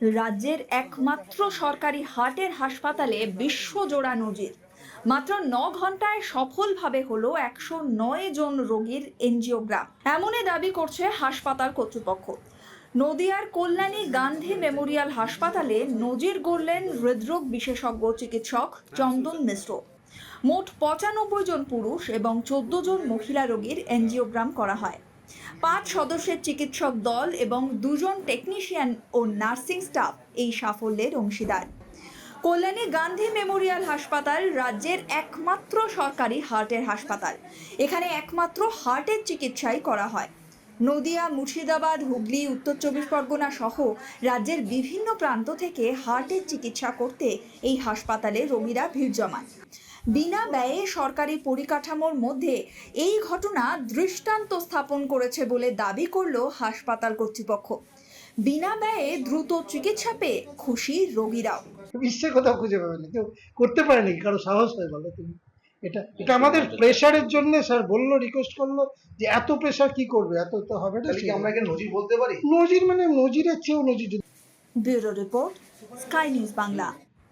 রাজ্যের একমাত্র সরকারি হার্টের হাসপাতালে বিশ্বজোড়া নজির। মাত্র ন ঘন্টায় সফলভাবে হলো একশো নয় জন রোগীর এনজিওগ্রাম। এমনই দাবি করছে হাসপাতাল কর্তৃপক্ষ। নদিয়ার কল্যাণী গান্ধী মেমোরিয়াল হাসপাতালে নজির গড়লেন হৃদরোগ বিশেষজ্ঞ চিকিৎসক চন্দন মিশ্র। মোট পঁচানব্বই জন পুরুষ এবং চোদ্দ জন মহিলা রোগীর এনজিওগ্রাম করা হয়। পাঁচ সদস্যের চিকিৎসক দল এবং দুজন টেকনিশিয়ান ও নার্সিং স্টাফ এই সাফল্যের অংশীদার। কল্যাণী গান্ধী মেমোরিয়াল হাসপাতাল রাজ্যের একমাত্র সরকারি হার্টের হাসপাতাল। এখানে একমাত্র হার্টের চিকিৎসাই করা হয়। নদিয়া, মুর্শিদাবাদ, হুগলি, উত্তর চব্বিশ পরগনা সহ রাজ্যের বিভিন্ন প্রান্ত থেকে হার্টের চিকিৎসা করতে এই হাসপাতালে রোগীরা ভিড় জমান। বিনা ব্যয়ে সরকারি পরিকাঠামোর মধ্যে এই ঘটনা দৃষ্টান্ত স্থাপন করেছে বলে দাবি করল হাসপাতাল কর্তৃপক্ষ। বিনা ব্যয়ে দ্রুত চিকিৎসা পেয়ে খুশি রোগীরাও। বিশ্বে কোথাও খুঁজে পাবে না, কেউ করতে পারেনি, কারও সাহস হয় বলো তুমি। এটা এটা আমাদের প্রেশারের জন্য স্যার বলল রিকোয়েস্ট করল যে এত প্রেশার কি করবে? এত তো হবে না কি আমরা একে নজির বলতে পারি? নজির মানে নজিরের চেয়েও নজির bureau report Sky News Bangla.